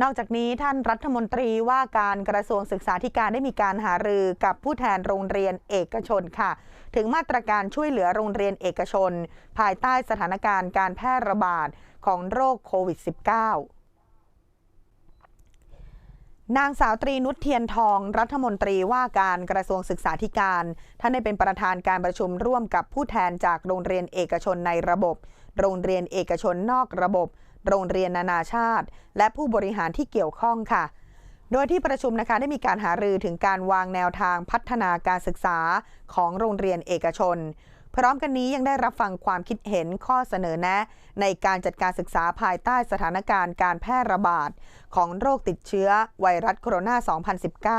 นอกจากนี้ท่านรัฐมนตรีว่าการกระทรวงศึกษาธิการได้มีการหารือกับผู้แทนโรงเรียนเอกชนค่ะ ถึงมาตรการช่วยเหลือโรงเรียนเอกชน ภายใต้สถานการณ์การแพร่ระบาดของโรคโควิด -19 นางสาวตรีนุชเทียนทอง รัฐมนตรีว่าการกระทรวงศึกษาธิการ ท่านได้เป็นประธานการประชุมร่วมกับผู้แทนจากโรงเรียนเอกชนในระบบ โรงเรียนเอกชนนอกระบบ โรงเรียนนานาชาติ และผู้บริหารที่เกี่ยวข้องค่ะ โดยที่ประชุมนะคะได้มีการหารือถึงการวางแนวทางพัฒนาการศึกษาของโรงเรียนเอกชน พร้อมกันนี้ยังได้รับฟังความคิดเห็นข้อเสนอแนะ ในการจัดการศึกษาภายใต้สถานการณ์การแพร่ระบาด ของโรคติดเชื้อไวรัสโคโรน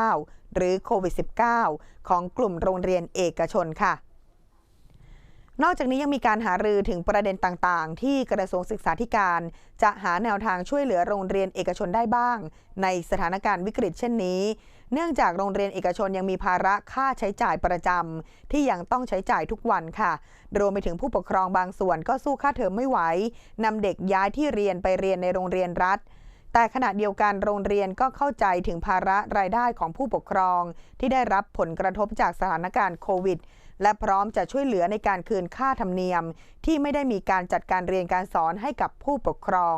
า 2019 หรือโควิด -19 ของกลุ่มโรงเรียนเอกชนค่ะ นอกจากนี้ยังมีการหารือถึงประเด็นต่างๆ ที่กระทรวงศึกษาธิการ จะหาแนวทางช่วยเหลือโรงเรียนเอกชนได้บ้าง ในสถานการณ์วิกฤตเช่นนี้ เนื่องจากโรงเรียนเอกชนยังมีภาระค่าใช้จ่ายประจำที่ยังต้องใช้จ่ายทุกวันค่ะ รวมไปถึงผู้ปกครองบางส่วนก็สู้ค่าเทอมไม่ไหวนำเด็กย้ายที่เรียนไปเรียนในโรงเรียนรัฐแต่ขณะเดียวกันโรงเรียนก็เข้าใจถึงภาระรายได้ของผู้ปกครอง ที่ได้รับผลกระทบจากสถานการณ์โควิด และพร้อมจะช่วยเหลือในการคืนค่าธรรมเนียม ที่ไม่ได้มีการจัดการเรียนการสอนให้กับผู้ปกครอง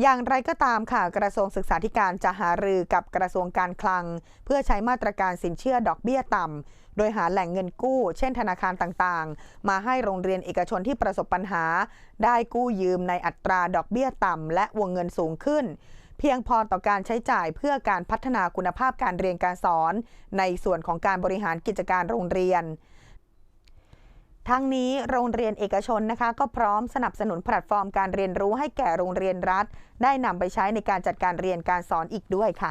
อย่างไรก็ตามค่ะ กระทรวงศึกษาธิการจะหารือกับกระทรวงการคลัง เพื่อใช้มาตรการสินเชื่อดอกเบี้ยต่ำ โดยหาแหล่งเงินกู้ เช่นธนาคารต่างๆ มาให้โรงเรียนเอกชนที่ประสบปัญหา ได้กู้ยืมในอัตราดอกเบี้ยต่ำ และวงเงินสูงขึ้น เพียงพอต่อการใช้จ่ายเพื่อการพัฒนาคุณภาพการเรียนการสอน ในส่วนของการบริหารกิจการโรงเรียนทั้งนี้โรงเรียนเอกชนนะคะก็พร้อมสนับสนุนแพลตฟอร์มการเรียนรู้ให้แก่โรงเรียนรัฐ ได้นำไปใช้ในการจัดการเรียนการสอนอีกด้วยค่ะ